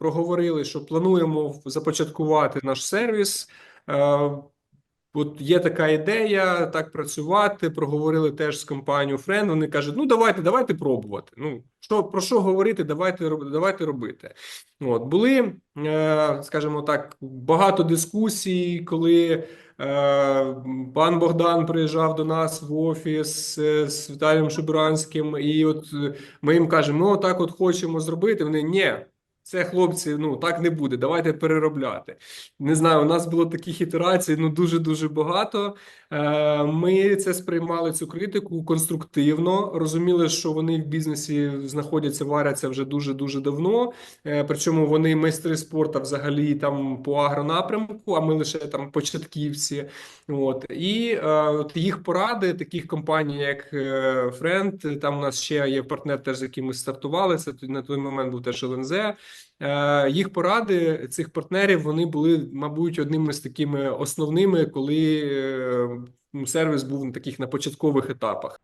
проговорили, що плануємо започаткувати наш сервіс. Е, От є така ідея так працювати. Проговорили теж з компанією Friend. Вони кажуть: ну давайте, давайте пробувати. Ну що про що говорити? Давайте давайте робити. От були, е, скажімо так, багато дискусій, коли. Е, Пан Богдан приїжджав до нас в офіс з Віталієм Шубранським, і от ми їм кажемо: ну так, от хочемо зробити. Вони ні, це хлопці, ну так не буде. Давайте переробляти. Не знаю, у нас було таких ітерацій, ну дуже дуже багато. Е, Ми це сприймали цю критику конструктивно, розуміли, що вони в бізнесі знаходяться, варяться вже дуже дуже давно. Е, Причому вони майстри спорту взагалі там по агронапрямку, а ми лише там початківці. От і е, от їх поради таких компаній, як Friend, там у нас ще є партнер, теж з яким ми стартували. Це на той момент був теж ЛНЗ. Е, Їх поради цих партнерів вони були, мабуть, одними з такими основними, коли е, сервіс був на таких на початкових етапах.